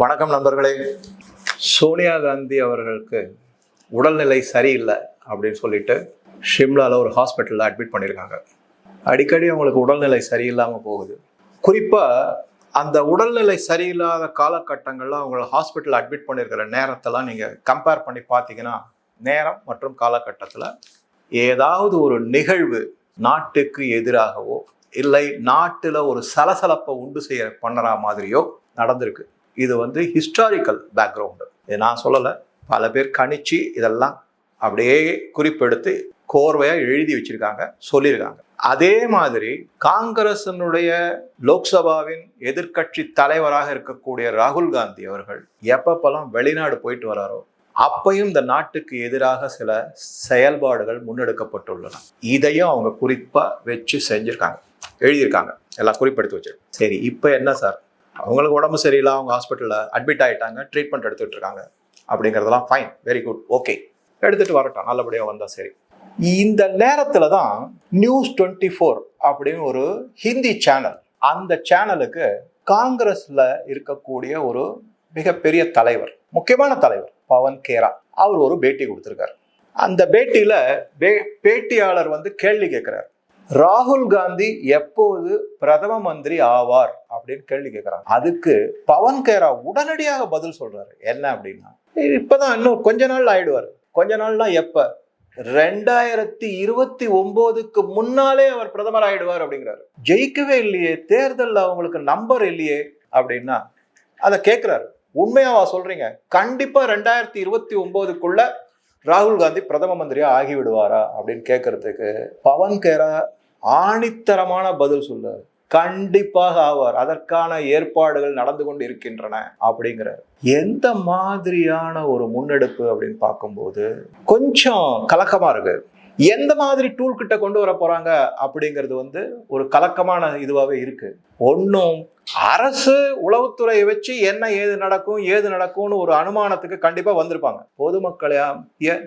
வணக்கம் நண்பர்களே. சோனியா காந்தி அவர்களுக்கு உடல்நிலை சரியில்லை அப்படின்னு சொல்லிட்டு ஷிம்லாவில் ஒரு ஹாஸ்பிட்டலில் அட்மிட் பண்ணியிருக்காங்க. அடிக்கடி அவங்களுக்கு உடல்நிலை சரியில்லாமல் போகுது. குறிப்பாக அந்த உடல்நிலை சரியில்லாத காலகட்டங்களில் அவங்கள ஹாஸ்பிட்டல் அட்மிட் பண்ணியிருக்கிற நேரத்தெல்லாம் நீங்கள் கம்பேர் பண்ணி பார்த்தீங்கன்னா நேரம் மற்றும் காலகட்டத்தில் ஏதாவது ஒரு நிகழ்வு நாட்டுக்கு எதிராகவோ இல்லை நாட்டில் ஒரு சலசலப்பை உண்டு செய்ய பண்ணுற மாதிரியோ நடந்திருக்கு. இது வந்து ஹிஸ்டாரிக்கல் பேக்ரவுண்டு இது நான் சொல்லலை. பல பேர் கணிச்சு இதெல்லாம் அப்படியே குறிப்பெடுத்து கோர்வையாக எழுதி வச்சிருக்காங்க சொல்லியிருக்காங்க. அதே மாதிரி காங்கிரசினுடைய லோக்சபாவின் எதிர்க்கட்சி தலைவராக இருக்கக்கூடிய ராகுல் காந்தி அவர்கள் எப்பப்பெல்லாம் வெளிநாடு போயிட்டு வராரோ அப்பையும் இந்த நாட்டுக்கு எதிராக சில செயல்பாடுகள் முன்னெடுக்கப்பட்டுள்ளன. இதையும் அவங்க குறிப்பாக வச்சு செஞ்சுருக்காங்க. எழுதியிருக்காங்க. எல்லாம் குறிப்பெடுத்து வச்சிருக்காங்க. சரி இப்போ என்ன சார்? அவங்களுக்கு உடம்பு சரியில்லை அவங்க ஹாஸ்பிட்டலில் அட்மிட் ஆகிட்டாங்க ட்ரீட்மெண்ட் எடுத்துகிட்டு இருக்காங்க. அப்படிங்கிறதெல்லாம் ஃபைன் வெரி குட் ஓகே எடுத்துட்டு வரட்டும் நல்லபடியாக வந்தால் சரி. இந்த நேரத்தில் தான் நியூஸ் டுவெண்ட்டி ஃபோர் அப்படின்னு ஒரு ஹிந்தி சேனல் அந்த சேனலுக்கு காங்கிரஸில் இருக்கக்கூடிய ஒரு மிகப்பெரிய தலைவர் முக்கியமான தலைவர் பவன் கேரா அவர் ஒரு பேட்டி கொடுத்துருக்காரு. அந்த பேட்டியில் பே- பேட்டியாளர் வந்து கேள்வி கேட்குறாரு. ராகுல் காந்தி எப்போது பிரதம மந்திரி ஆவார் அப்படின்னு கேள்வி கேட்கிறாங்க அதுக்கு பவன் கேரா உடனடியாக பதில் சொல்றாரு. என்ன அப்படின்னா இப்பதான் இன்னும் கொஞ்ச நாள் ஆயிடுவார். கொஞ்ச நாள்னா எப்ப? ரெண்டாயிரத்தி இருபத்தி ஒன்பதுக்கு முன்னாலே அவர் பிரதமர் ஆயிடுவார் அப்படிங்கிறாரு. ஜெயிக்கவே இல்லையே தேர்தலில் அவங்களுக்கு நம்பர் இல்லையே அப்படின்னா அதை கேட்கிறாரு உண்மையாவா சொல்றீங்க? கண்டிப்பா ரெண்டாயிரத்தி இருபத்தி ஒன்பதுக்குள்ள ராகுல் காந்தி பிரதம மந்திரியா ஆகிவிடுவாரா அப்படின்னு கேட்கறதுக்கு பவன் கேரா ஆணித்தரமான பதில் சொல்றாரு. கண்டிப்பாக ஆவார். அதற்கான ஏற்பாடுகள் நடந்து கொண்டு இருக்கின்றன அப்படிங்கிறார். எந்த மாதிரியான ஒரு முன்னெடுப்பு அப்படின்னு பார்க்கும்போது கொஞ்சம் கலக்கமா இருக்கு. எந்த மாதிரி டூல் கிட்ட கொண்டு வர போறாங்க அப்படிங்கிறது வந்து ஒரு கலக்கமான இதுவாகவே இருக்கு. ஒன்றும் அரசு உளவுத்துறையை வச்சு என்ன ஏது நடக்கும் ஏது நடக்கும்னு ஒரு அனுமானத்துக்கு கண்டிப்பாக வந்திருப்பாங்க. பொதுமக்களையா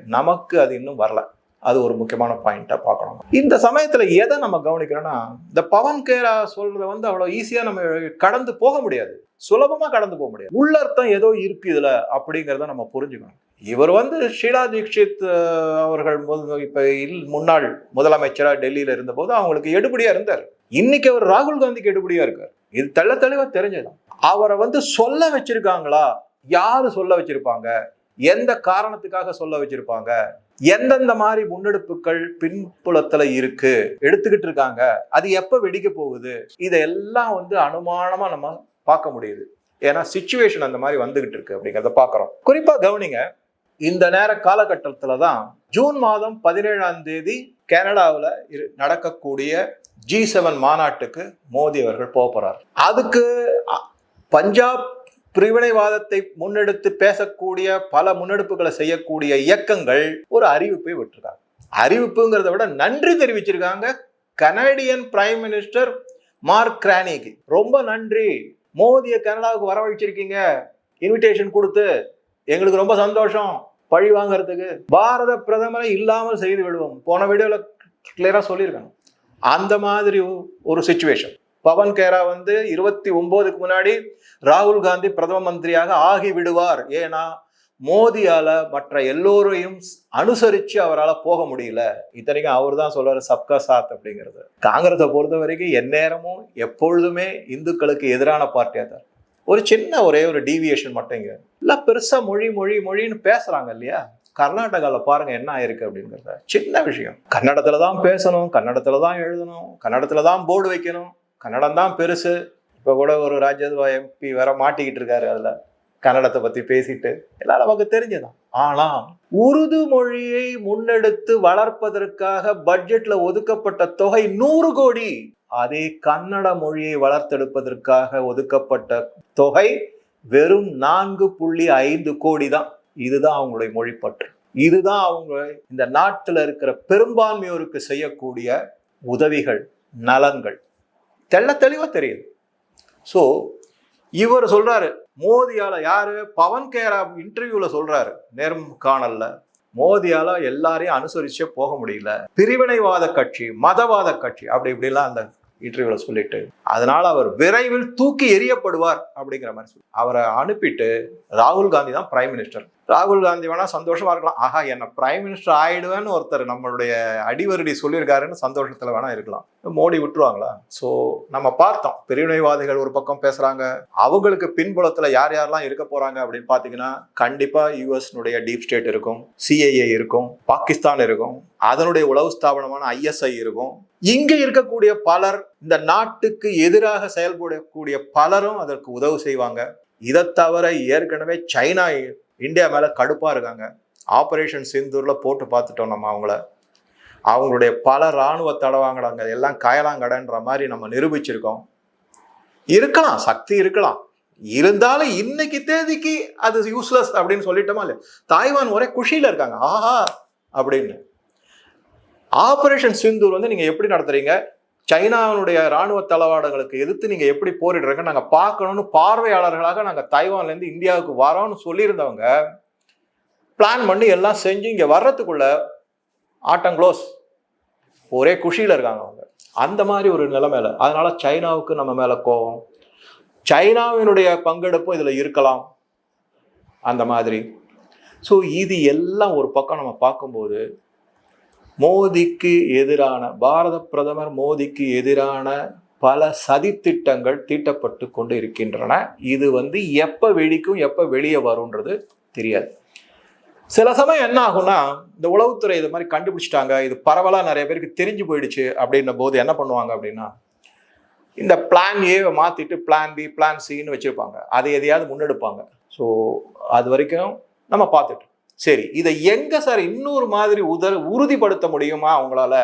நமக்கு அது இன்னும் வரல. அது ஒரு முக்கியமான பாயிண்ட்டை பார்க்கணும். இந்த சமயத்தில் எதை நம்ம கவனிக்கிறோன்னா இந்த பவன் கேரா சொல்கிறத வந்து அவ்வளோ ஈஸியாக நம்ம கடந்து போக முடியாது. சுலபமாக கடந்து போக முடியாது. உள்ளர்த்தம் ஏதோ இருக்கு இதில் அப்படிங்கிறத நம்ம புரிஞ்சுக்கணும். இவர் வந்து ஷீலா தீக்ஷித் அவர்கள் இப்போ இல்- முன்னாள் முதலமைச்சராக டெல்லியில் இருந்தபோது அவங்களுக்கு எடுபடியாக இருந்தார். இன்னைக்கு அவர் ராகுல் காந்திக்கு எடுபடியாக இருக்கார். இது தெள்ள தெளிவாக தெரிஞ்சதுதான் அவரை வந்து சொல்ல வச்சிருக்காங்களா? யாரு சொல்ல வச்சிருப்பாங்க? எந்த காரணத்துக்காக சொல்ல வச்சிருப்பாங்க? எந்தெந்த மாதிரி முன்னெடுப்புகள் பின்புலத்துல இருக்கு? எடுத்துக்கிட்டு இருக்காங்க. அது எப்ப வெடிக்க போகுது? இதெல்லாம் வந்து அனுமானமா நம்ம பார்க்க முடியுது. ஏன்னா சுச்சுவேஷன் அந்த மாதிரி வந்துகிட்டு இருக்கு அப்படிங்கிறத பார்க்குறோம். குறிப்பா கவனிங்க இந்த நேர காலகட்டத்துல தான் ஜூன் மாதம் பதினேழாம் தேதி கனடாவில் இரு- நடக்கக்கூடிய ஜி செவன் மாநாட்டுக்கு மோடி அவர்கள் போக போறார். அதுக்கு பஞ்சாப் பிரிவினைவாதத்தை முன்னெடுத்து பேசக்கூடிய பல முன்னெடுப்புகளை செய்யக்கூடிய இயக்கங்கள் ஒரு அறிவிப்பை விட்டுருக்காங்க. அறிவிப்புங்கிறத விட நன்றி தெரிவிச்சிருக்காங்க. கனடியன் பிரைம் மினிஸ்டர் மார்க் கிரானிக்கு ரொம்ப நன்றி. மோதியை கனடாவுக்கு வரவழைச்சிருக்கீங்க இன்விடேஷன் கொடுத்து எங்களுக்கு ரொம்ப சந்தோஷம். பழி வாங்குறதுக்கு. பாரத பிரதமரை இல்லாமல் செய்து விடுவோம். போன வீடியோவில் கிளியராக சொல்லியிருக்காங்க அந்த மாதிரி ஒரு சுச்சுவேஷன் பவன் கேரா வந்து இருபத்தி ஒன்பதுக்கு முன்னாடி ராகுல் காந்தி பிரதம மந்திரியாக ஆகி விடுவார் ஏன்னா மோதியால மற்ற எல்லோரையும் அனுசரிச்சு அவரால் போக முடியல. இத்தனைக்கும் அவர் தான் சொல்றாரு சப்கா சாத் அப்படிங்கிறது. காங்கிரஸை பொறுத்த வரைக்கும் எந்நேரமும் எப்பொழுதுமே இந்துக்களுக்கு எதிரான பார்ட்டியாக தான் ஒரு சின்ன ஒரே ஒரு டீவியேஷன் மட்டும் இல்லை பெருசாக மொழி மொழி மொழின்னு பேசுகிறாங்க இல்லையா? கர்நாடகாவில் பாருங்க என்ன ஆயிருக்கு அப்படிங்கிறத. சின்ன விஷயம். கன்னடத்தில் தான் பேசணும் கன்னடத்தில் தான் எழுதணும் கன்னடத்தில் தான் போர்டு வைக்கணும். கன்னடம் தான் பெருசு. இப்போ கூட ஒரு ராஜ்யசபா எம்பி வேற மாட்டிக்கிட்டு இருக்காரு அதில். கன்னடத்தை பற்றி பேசிட்டு. எல்லாம் நமக்கு தெரிஞ்சதான். ஆனால் உருது மொழியை முன்னெடுத்து வளர்ப்பதற்காக பட்ஜெட்ல ஒதுக்கப்பட்ட தொகை நூறு கோடி. அதே கன்னட மொழியை வளர்த்தெடுப்பதற்காக ஒதுக்கப்பட்ட தொகை வெறும் நான்கு புள்ளி ஐந்து கோடி தான். இதுதான் அவங்களுடைய மொழிப்பற்று. இதுதான் அவங்க இந்த நாட்டில் இருக்கிற பெரும்பான்மையோருக்கு செய்யக்கூடிய உதவிகள் நலன்கள். தெள்ள தெளிவாக தெரியுது. ஸோ இவர் சொல்கிறாரு மோதியால் யார்? பவன் கேரா இன்டர்வியூவில் சொல்கிறாரு நேர்ம் காணலில். மோதியால் எல்லாரையும் அனுசரிச்சே போக முடியல. பிரிவினைவாத கட்சி மதவாத கட்சி அப்படி இப்படிலாம் அந்த இன்டர்வியூவில் சொல்லிட்டு அதனால் அவர் விரைவில் தூக்கி எறியப்படுவார் அப்படிங்கிற மாதிரி சொல்லி அவரை அனுப்பிட்டு ராகுல் காந்தி தான் பிரைம் மினிஸ்டர் ராகுல் காந்தி வேணா சந்தோஷமா இருக்கலாம். ஆஹா என்ன பிரைம் மினிஸ்டர் ஆயிடுவேன்னு ஒருத்தர் நம்மளுடைய அடிவருடி சொல்லியிருக்காருன்னு சந்தோஷத்துல வேணா இருக்கலாம். மோடி விட்டுருவாங்களா? ஸோ நம்ம பார்த்தோம். பிரிவினைவாதிகள் ஒரு பக்கம் பேசுறாங்க. அவங்களுக்கு பின்புலத்துல யார் யாரெல்லாம் இருக்க போறாங்க அப்படின்னு பாத்தீங்கன்னா கண்டிப்பா யூஎஸ்னுடைய டீப் ஸ்டேட் இருக்கும் சிஐஏ இருக்கும் பாகிஸ்தான் இருக்கும் அதனுடைய உளவு ஸ்தாபனமான ஐஎஸ்ஐ இருக்கும். இங்கே இருக்கக்கூடிய பலர் இந்த நாட்டுக்கு எதிராக செயல்படக்கூடிய பலரும் அதற்கு உதவு செய்வாங்க. இதை தவிர ஏற்கனவே சைனா இந்தியா மேலே கடுப்பாக இருக்காங்க. ஆப்ரேஷன் சிந்தூரில் போட்டு பார்த்துட்டோம் நம்ம அவங்கள. அவங்களுடைய பல இராணுவ தடவாங்கடாங்க எல்லாம் காயலாங்கடன்ற மாதிரி நம்ம நிரூபிச்சிருக்கோம். இருக்கலாம் சக்தி இருக்கலாம். இருந்தாலும் இன்னைக்கு தேதிக்கு அது யூஸ்லெஸ் அப்படின்னு சொல்லிட்டோமா இல்லையா? தாய்வான் ஒரே குஷியில் இருக்காங்க. ஆஹா! அப்படின்னு. ஆப்ரேஷன் சிந்தூர் வந்து நீங்கள் எப்படி நடத்துறீங்க? சைனாவினுடைய ராணுவ தளவாடங்களுக்கு எதிர்த்து நீங்க எப்படி போரிடுறீங்க? நாங்க பார்க்கணும்னு பார்வையாளர்களாக நாங்க தைவான்ல இருந்து இந்தியாவுக்கு வரோம்னு சொல்லியிருந்தவங்க பிளான் பண்ணி எல்லாம் செஞ்சு இங்க வர்றதுக்குள்ள ஆட்டங்க்ளோஸ் ஒரே குஷியில இருக்காங்க அவங்க. அந்த மாதிரி ஒரு நிலைமையில அதனால சைனாவுக்கு நம்ம மேல கோவம் சைனாவினுடைய பங்கெடுப்பும் இதுல இருக்கலாம். அந்த மாதிரி. ஸோ இது எல்லாம் ஒரு பக்கம் நம்ம பார்க்கும்போது மோதிக்கு எதிரான பாரத பிரதமர் மோதிக்கு எதிரான பல சதித்திட்டங்கள் தீட்டப்பட்டு கொண்டு இருக்கின்றன இது வந்து எப்போ வெடிக்கும் எப்போ வெளியே வரும்ன்றது தெரியாது. சில சமயம் என்ன ஆகும்னா இந்த உளவுத்துறை இது மாதிரி கண்டுபிடிச்சிட்டாங்க இது பரவலாக நிறைய பேருக்கு தெரிஞ்சு போயிடுச்சு அப்படின்ன போது என்ன பண்ணுவாங்க அப்படின்னா இந்த பிளான் ஏவை மாற்றிட்டு பிளான் பி பிளான் சின்னு வச்சுருப்பாங்க. அதை எதையாவது முன்னெடுப்பாங்க. ஸோ அது வரைக்கும் நம்ம பார்த்துட்டு சரி இதை எங்க சார் இன்னொரு மாதிரி உத உறுதிப்படுத்த முடியுமா அவங்களால?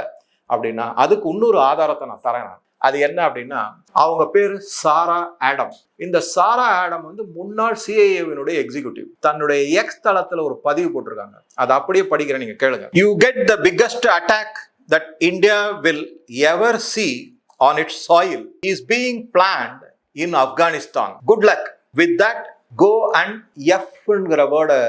அப்படின்னா அதுக்கு இன்னொரு ஆதாரத்தை நான் தரேன் நான். அது என்ன அப்படின்னா அவங்க பேர் சாரா ஆடம். இந்த சாரா ஆடம் வந்து முன்னாள் சிஐஏவினுடைய எக்ஸிகியூட்டிவ் தன்னுடைய எக்ஸ் தளத்தில் ஒரு பதிவு போட்டிருக்காங்க. அதை அப்படியே படிக்கிறேன் நீங்க கேளுங்க. You get the biggest attack that India will ever see on its soil is being planned in Afghanistan good luck with that go and எஃப்ங்கிற வேர்டை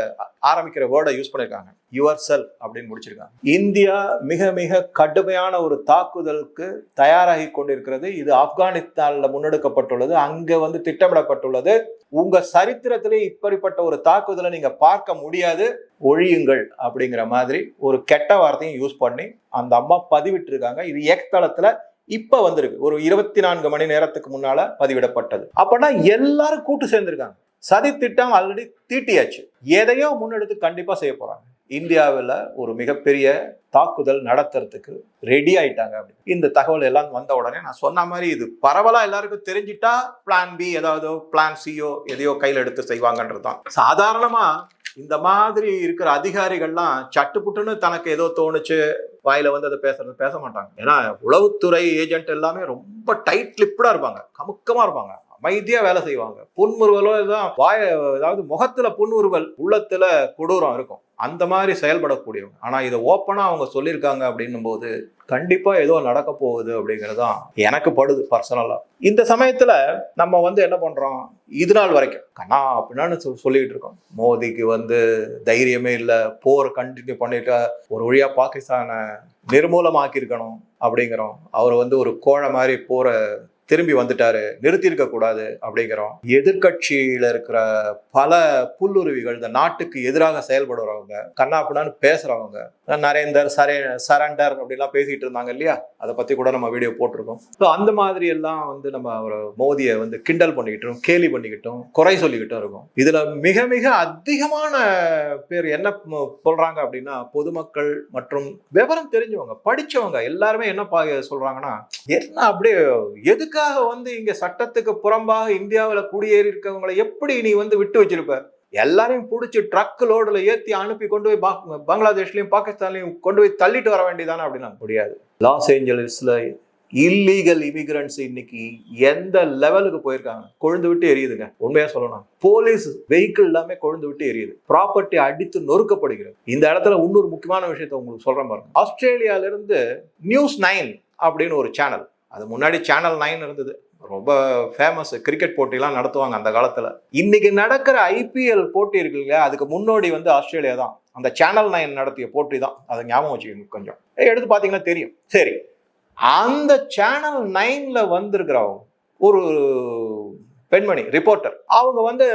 ஆரம்பிக்கிற வேர்டை யூஸ் பண்ணியிருக்காங்க யுவர் செல் அப்படின்னு முடிச்சிருக்காங்க. இந்தியா மிக மிக கடுமையான ஒரு தாக்குதலுக்கு தயாராகி கொண்டிருக்கிறது. இது ஆப்கானிஸ்தான்ல முன்னெடுக்கப்பட்டுள்ளது. அங்க வந்து திட்டமிடப்பட்டுள்ளது. உங்க சரித்திரத்திலே இப்படிப்பட்ட ஒரு தாக்குதலை நீங்க பார்க்க முடியாது. ஒழியுங்கள் அப்படிங்கிற மாதிரி ஒரு கெட்ட வார்த்தையும் யூஸ் பண்ணி அந்த அம்மா பதிவிட்டு இருக்காங்க இது எக்ஸ் இப்ப வந்திருக்கு. ஒரு இருபத்தி நான்கு மணி நேரத்துக்கு முன்னால பதிவிடப்பட்டது. அப்பனா எல்லாரும் கூட்டு சேர்ந்திருக்காங்க. சதி திட்டம் ஆல்ரெடி தீட்டியாச்சு. எதையோ முன்னெடுத்து கண்டிப்பாக செய்ய போகிறாங்க இந்தியாவில் ஒரு மிகப்பெரிய தாக்குதல் நடத்துறதுக்கு ரெடி ஆயிட்டாங்க அப்படி இந்த தகவல் எல்லாம் வந்த உடனே நான் சொன்ன மாதிரி இது பரவலாக எல்லாருக்கும் தெரிஞ்சிட்டா பிளான் பி ஏதாவது பிளான் சியோ எதையோ கையில் எடுத்து செய்வாங்கன்றது தான். சாதாரணமாக இந்த மாதிரி இருக்கிற அதிகாரிகள்லாம் சட்டுப்புட்டுன்னு தனக்கு ஏதோ தோணுச்சு வாயில வந்து அதை பேசுறது பேச மாட்டாங்க. ஏன்னா உளவுத்துறை ஏஜென்ட் எல்லாமே ரொம்ப டைட் லிப்டா இருப்பாங்க. கமுக்கமா இருப்பாங்க. அமைதியா வேலை செய்வாங்க. புன்முறுவலோ தான் வாய அதாவது முகத்துல புன்முறுவல் உள்ளத்துல கொடூரம் இருக்கும். அந்த மாதிரி செயல்படக்கூடியவங்க. ஆனா இதை ஓப்பனா அவங்க சொல்லியிருக்காங்க அப்படின்னும் போது கண்டிப்பா ஏதோ நடக்க போகுது அப்படிங்கிறது தான் எனக்கு படுது பர்சனலா இந்த சமயத்துல நம்ம வந்து என்ன பண்றோம்? இது நாள் வரைக்கும். கண்ணா அப்படின்னு சொ- சொல்லிட்டு இருக்கோம். மோதிக்கு வந்து தைரியமே இல்லை. போர் கண்டினியூ பண்ணிட்டு ஒரு வழியா பாகிஸ்தானை நிர்மூலமாக்கி இருக்கணும் அப்படிங்கிறோம். அவர் வந்து ஒரு கோழை மாதிரி போற திரும்பி வந்துட்டாரு நிறுத்தியிருக்க கூடாது அப்படிங்கிறோம். எதிர்கட்சியில இருக்கிற பல புல்லுருவிகள் இந்த நாட்டுக்கு எதிராக செயல்படுறவங்க கண்ணாப்புடான்னு பேசுறவங்க நரேந்தர் சரே சரண்டர் அப்படிலாம் பேசிட்டு இருந்தாங்க இல்லையா? அதை பத்தி கூட நம்ம வீடியோ போட்டிருக்கோம். ஸோ அந்த மாதிரி எல்லாம் வந்து நம்ம ஒரு மோதியை வந்து கிண்டல் பண்ணிக்கிட்டோம் கேலி பண்ணிக்கிட்டோம் குறை சொல்லிக்கிட்டும் இருக்கும். இதுல மிக மிக அதிகமான பேர் என்ன சொல்கிறாங்க சொல்றாங்க அப்படின்னா பொதுமக்கள் மற்றும் விவரம் தெரிஞ்சவங்க படிச்சவங்க எல்லாருமே என்ன பா சொல்றாங்கன்னா என்ன அப்படியே எதுக்காக வந்து இங்க சட்டத்துக்கு புறம்பாக இந்தியாவில் குடியேறி இருக்கவங்களை எப்படி நீ வந்து விட்டு வச்சிருப்ப? எல்லாரையும் பிடிச்சி ட்ரக் லோடில் ஏற்றி அனுப்பி கொண்டு போய் பா- பங்களாதேஷ்லையும் பாகிஸ்தான்லயும் கொண்டு போய் தள்ளிட்டு வர வேண்டியதானே அப்படின்னா முடியாது. லாஸ் ஏஞ்சலிஸில் இல்லீகல் இமிகிரண்ட்ஸ் இன்னைக்கு எந்த லெவலுக்கு போயிருக்காங்க? கொழுந்து விட்டு எரியுதுங்க. உண்மையா சொல்லணும் போலீஸ் வெஹிக்கிள் எல்லாமே கொழுந்து விட்டு எரியுது. ப்ராப்பர்ட்டி அடித்து நொறுக்கப்படுகிறது. இந்த இடத்துல இன்னொரு முக்கியமான விஷயத்த உங்களுக்கு சொல்றேன் பாருங்க. ஆஸ்திரேலியால இருந்து நியூஸ் நைன் அப்படின்னு ஒரு சேனல் அது முன்னாடி சேனல் நைன் இருந்தது. ரொம்ப ஃபேமஸ் கிரிக்கெட் போட்டிலாம் நடத்துவாங்க அந்த காலத்தில். இன்னைக்கு நடக்கிற ஐபிஎல் போட்டி இருக்கு இல்லையா? அதுக்கு முன்னோடி வந்து ஆஸ்திரேலியா தான். அந்த சேனல் நைன் நடத்திய போட்டி தான். அதை ஞாபகம் வச்சுக்கணும் கொஞ்சம். எடுத்து பார்த்தீங்கன்னா தெரியும். சரி. அந்த சேனல் நைனில் வந்திருக்கிறவங்க ஒரு பெண்மணி ரிப்போர்ட்டர் அவங்க வந்து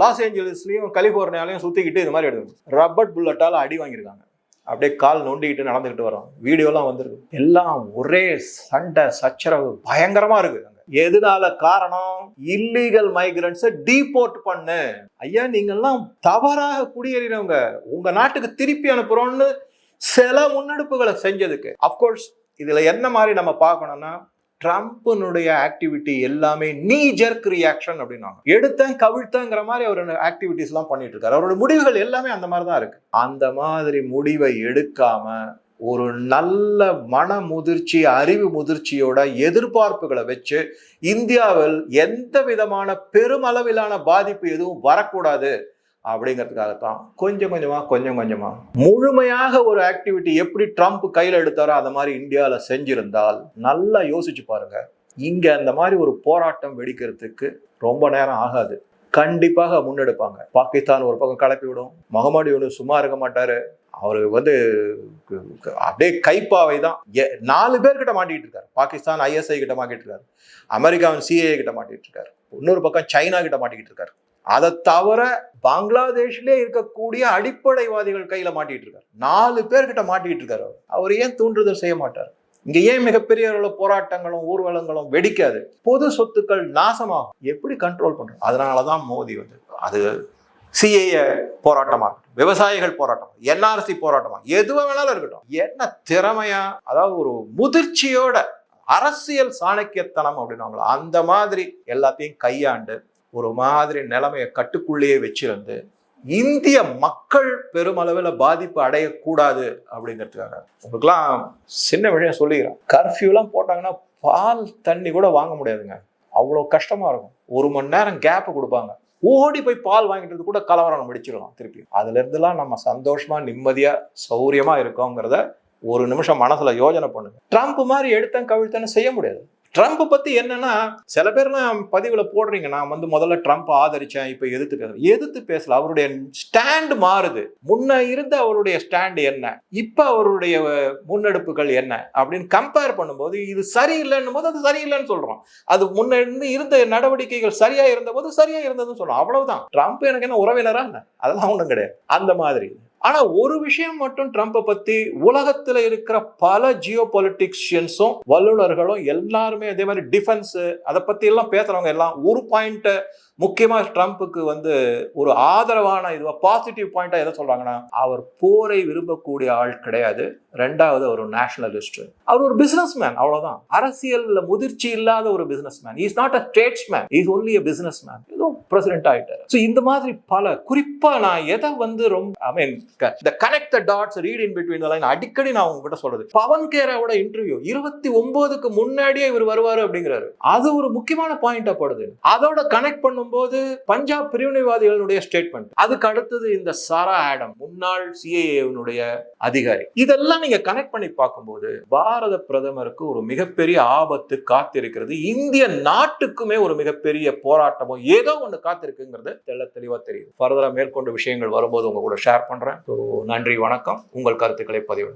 லாஸ் ஏஞ்சலிஸ்லயும் கலிபோர்னியாலையும் சுற்றிக்கிட்டு இது மாதிரி எடுக்கணும் ரப்பர் புல்லட்டால் அடி வாங்கியிருக்காங்க. அப்படியே கால் நொண்டிக்கிட்டு நடந்துக்கிட்டு வரோம் வீடியோலாம் வந்துருக்கு. எல்லாம் ஒரே சண்டை சச்சரவு பயங்கரமாக இருக்குது எதனால காரணம்? இல்லீகல் மைக்ரன்ஸை டீபோர்ட் பண்ணு. ஐயா நீங்கெல்லாம் தவறாக குடியேறினவங்க. உங்க நாட்டுக்கு திருப்பி அனுப்புறோம்னு சில முன்னெடுப்புகளை செஞ்சதுக்கு. அப்கோர்ஸ் இதுல என்ன மாதிரி நம்ம பார்க்கணும்னா ட்ரம்ப்னுடைய ஆக்டிவிட்டி எல்லாமே நீ ஜெர்க் ரியாக்ஷன் அப்படின்னாங்க. எடுத்தேன் கவிழ்த்தேங்கிற மாதிரி அவர் ஆக்டிவிட்டிஸ் எல்லாம் பண்ணிட்டு இருக்காரு. அவரோட முடிவுகள் எல்லாமே அந்த மாதிரி தான் இருக்கு. அந்த மாதிரி முடிவை எடுக்காம ஒரு நல்ல மன முதிர்ச்சி அறிவு முதிர்ச்சியோட எதிர்பார்ப்புகளை வச்சு இந்தியாவில் எந்த விதமான பெருமளவிலான பாதிப்பு எதுவும் வரக்கூடாது அப்படிங்கிறதுக்காகத்தான். கொஞ்சம் கொஞ்சமாக கொஞ்சம் கொஞ்சமாக முழுமையாக ஒரு ஆக்டிவிட்டி எப்படி ட்ரம்ப் கையில் எடுத்தாரோ அந்த மாதிரி இந்தியாவில் செஞ்சிருந்தால் நல்லா யோசிச்சு பாருங்க. இங்கே அந்த மாதிரி ஒரு போராட்டம் வெடிக்கிறதுக்கு ரொம்ப நேரம் ஆகாது. கண்டிப்பாக முன்னெடுப்பாங்க. பாகிஸ்தான் ஒரு பக்கம் கிளப்பி விடும். முகமது யூனு சும்மா இருக்க மாட்டாரு. அவரு வந்து அப்படியே கைப்பாவை தான். நாலு பேர்கிட்ட மாட்டிட்டு இருக்காரு. பாகிஸ்தான் ஐஎஸ்ஐ கிட்ட மாட்டிட்டு இருக்காரு. அமெரிக்காவின் சிஏஏ கிட்ட மாட்டிட்டு இருக்காரு. இன்னொரு பக்கம் சைனா கிட்ட மாட்டிக்கிட்டு இருக்காரு. அதை தவிர பங்களாதேஷ்லேயே இருக்கக்கூடிய அடிப்படைவாதிகள் கையில மாட்டிட்டு இருக்காரு. நாலு பேர்கிட்ட மாட்டிக்கிட்டு இருக்காரு அவர். அவர் ஏன் தூண்டுதல் செய்ய மாட்டார்? இங்க ஏன் மிகப்பெரிய அளவுல போராட்டங்களும் ஊர்வலங்களும் வெடிக்காது? பொது சொத்துக்கள் நாசமாகும். எப்படி கண்ட்ரோல் பண்றோம் அதனாலதான் மோதி வந்து அது சிஏஏ போராட்டமா இருக்கட்டும் விவசாயிகள் போராட்டம் என்ஆர்சி போராட்டமா எதுவா வேணாலும் இருக்கட்டும். என்ன திறமையா அதாவது ஒரு முதிர்ச்சியோட அரசியல் சாணக்கியத்தனம் அப்படின்னு அந்த மாதிரி எல்லாத்தையும் கையாண்டு ஒரு மாதிரி நிலைமையை கட்டுக்குள்ளேயே வச்சிருந்து இந்திய மக்கள் பெருமளவில் பாதிப்பு அடையக்கூடாது அப்படிங்கிறதுக்காக உங்களுக்குலாம் சின்ன விஷயம் சொல்லிக்கிறேன். கர்ஃப்யூலாம் போட்டாங்கன்னா பால் தண்ணி கூட வாங்க முடியாதுங்க. அவ்வளோ கஷ்டமாக இருக்கும். ஒரு மணி நேரம் கேப்பு கொடுப்பாங்க. ஓடி போய் பால் வாங்கிட்டு கூட கலவரம் முடிச்சிடலாம் திருப்பி. அதுலேருந்துலாம் நம்ம சந்தோஷமாக நிம்மதியாக சௌரியமாக இருக்கோங்கிறத ஒரு நிமிஷம் மனசில் யோஜனை பண்ணுங்க. ட்ரம்ப் மாதிரி எடுத்தேன் கவிழ்த்தேன்னு செய்ய முடியாது. ட்ரம்ப் பத்தி என்னன்னா சில பேர்லாம் பதிவுல போடுறீங்க நான் வந்து முதல்ல ட்ரம்ப் ஆதரிச்சேன் இப்ப எதிர்த்து பேசுறேன் எதிர்த்து பேசல அவருடைய ஸ்டாண்ட் மாறுது. முன்ன இருந்த அவருடைய ஸ்டாண்ட் என்ன? இப்ப அவருடைய முன்னெடுப்புகள் என்ன? அப்படின்னு கம்பேர் பண்ணும்போது இது சரியில்லைன்னும் போது அது சரியில்லைன்னு சொல்றோம். அது முன்ன இருந்து இருந்த நடவடிக்கைகள் சரியா இருந்த போது சரியா இருந்ததுன்னு சொல்றோம். அவ்வளவுதான். ட்ரம்ப் எனக்கு என்ன உறவினரா என்ன? அதெல்லாம் ஒண்ணும் கிடையாது. அந்த மாதிரி. ஆனா ஒரு விஷயம் மட்டும் ட்ரம்ப்பை பத்தி உலகத்துல இருக்கிற பல ஜியோ பொலிட்டிக்ஷியன்ஸும் வல்லுநர்களும் எல்லாருமே அதே மாதிரி டிஃபென்ஸ் அதை பத்தி எல்லாம் பேசுறவங்க எல்லாம் ஒரு பாயிண்ட் முக்கியமா ட்ரம்ப்புக்கு வந்து ஒரு ஆதரவான இதுவாக பாசிட்டிவ் பாயிண்ட்டாக எதை சொல்றாங்கன்னா அவர் போரை விரும்பக்கூடிய ஆள் கிடையாது. ரெண்டாவது அவர் ஒரு நேஷனலிஸ்ட் அவர் ஒரு பிஸ்னஸ் மேன் அவ்வளோதான் அரசியலில் முதிர்ச்சி இல்லாத ஒரு businessman is not a statesman is only a businessman ஏதோ பிரசிடென்ட் ஆகிட்டார் ஸோ இந்த மாதிரி பல குறிப்பாக நான் எதை வந்து ரொம்ப I mean the connect the dots read in between line அடிக்கடி நான் உங்ககிட்ட சொல்றது பவன் கேராவோட இன்டர்வியூ இருபத்தி ஒன்பதுக்கு முன்னாடியே இவர் வருவார் அப்படிங்கிறாரு. அது ஒரு முக்கியமான பாயிண்டா படுது. அதோட கனெக்ட் பண்ணும்போது பஞ்சாப் பிரிவினைவாதிகளுடைய ஸ்டேட்மெண்ட் அதுக்கு அடுத்தது இந்த சாரா ஆடம் முன்னாள் சிஏஏனுடைய அதிகாரி. இதெல்லாம் நீங்க கனெக்ட் பண்ணி பார்க்கும்போது பாரத பிரதமருக்கு ஒரு மிகப்பெரிய ஆபத்து காத்திருக்கிறது. இந்திய நாட்டுக்குமே ஒரு மிகப்பெரிய போராட்டமோ ஏதோ ஒண்ணு காத்திருக்குங்கிறது தெள்ள தெளிவா தெரியுது. ஃபர்தரா மேற்கொண்டு விஷயங்கள் வரும்போது உங்க கூட ஷேர் பண்றேன். நன்றி வணக்கம். உங்கள் கருத்துக்களை பதிவு